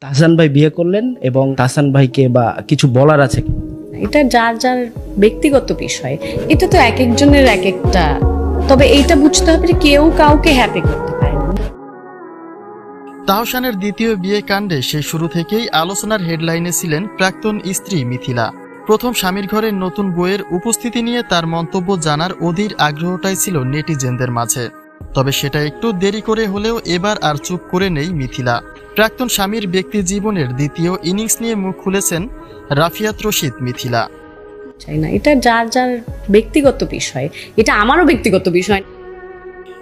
তাহসান ভাই বিয়ে করলেন এবং তাহসান ভাইকে বা কিছু বলার আছে কি? এটা যার যার ব্যক্তিগত বিষয় এটা তো এক একজনের এক একটা। তবে এইটা বুঝতে হবে যে কেউ কাউকে হ্যাপি করতে পারে না। তাহসানের দ্বিতীয় বিয়ে কাণ্ডে সে শুরু থেকেই আলোচনার হেডলাইনে ছিলেন প্রাক্তন স্ত্রী মিথিলা। প্রথম স্বামীর ঘরে নতুন বইয়ের উপস্থিতি নিয়ে তার মন্তব্য জানার অধীর আগ্রহটাই ছিল নেটিজেনদের মাঝে। তবে সেটা একটু দেরি করে হলেও এবার আর চুপ করে নেই মিথিলা। প্রাক্তন স্বামীর ব্যক্তি জীবনের দ্বিতীয় ইনিংস নিয়ে মুখ খুলেছেন রাফিয়াত রশিদ মিথিলা। চাই না এটা যার যার ব্যক্তিগত বিষয় এটা আমারও ব্যক্তিগত বিষয়।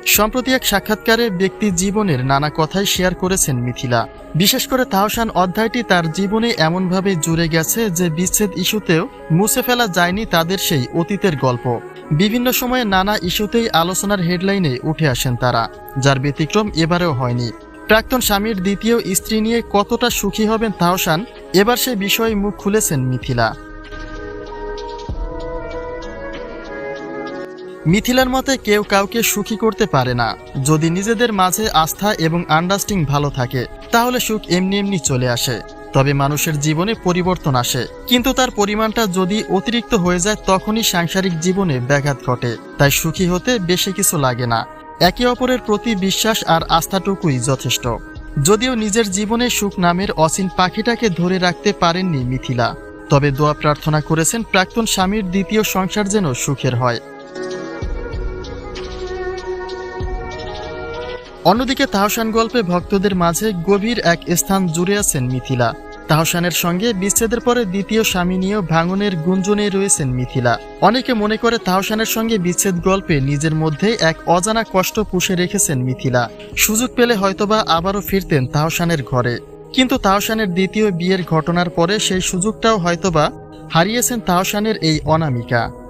সম্প্রতি এক সাক্ষাৎকারে ব্যক্তি জীবনের নানা কথাই শেয়ার করেছেন মিথিলা। বিশেষ করে তাহসান অধ্যায়টি তার জীবনে এমনভাবে জুড়ে গেছে যে বিচ্ছেদ ইস্যুতেও মুছে ফেলা যায়নি তাদের সেই অতীতের গল্প। বিভিন্ন সময়ে নানা ইস্যুতেই আলোচনার হেডলাইনে উঠে আসেন তারা, যার ব্যতিক্রম এবারেও হয়নি। প্রাক্তন স্বামীর দ্বিতীয় স্ত্রী নিয়ে কতটা সুখী হবেন তাহসান এবার সে বিষয়ে মুখ খুলেছেন মিথিলা। মিথিলার মতে কেউ কাউকে সুখী করতে পারে না। যদি নিজেদের মাঝে আস্থা এবং আন্ডারস্ট্যান্ডিং ভালো থাকে, তাহলে সুখ এমনি এমনি চলে আসে। তবে মানুষের জীবনে পরিবর্তন আসে। কিন্তু তার পরিমাণটা যদি অতিরিক্ত হয়ে যায়, তখনই সাংসারিক জীবনে ব্যাঘাত ঘটে। তাই সুখী হতে বেশি কিছু লাগে না। একে অপরের প্রতি বিশ্বাস আর আস্থাটুকুই যথেষ্ট। যদিও নিজের জীবনে সুখ নামের অচিন পাখিটাকে ধরে রাখতে পারেননি মিথিলা। তবে দোয়া প্রার্থনা করেছেন প্রাক্তন স্বামীর দ্বিতীয় সংসার যেন সুখের হয়। অন্যদিকে তাহসান গল্পে ভক্তদের মাঝে গভীর এক স্থান জুড়ে আছেন মিথিলা। তাহসানের সঙ্গে বিচ্ছেদের পরে দ্বিতীয় স্বামী নিয়েও ভাঙনের গুঞ্জনে রয়েছেন মিথিলা। অনেকে মনে করে তাহসানের সঙ্গে বিচ্ছেদ গল্পে নিজের মধ্যে এক অজানা কষ্ট পুষে রেখেছেন মিথিলা। সুযোগ পেলে হয়তোবা আবারও ফিরতেন তাহসানের ঘরে। কিন্তু তাহসানের দ্বিতীয় বিয়ের ঘটনার পরে সেই সুযোগটাও হয়তোবা হারিয়েছেন তাহসানের এই অনামিকা।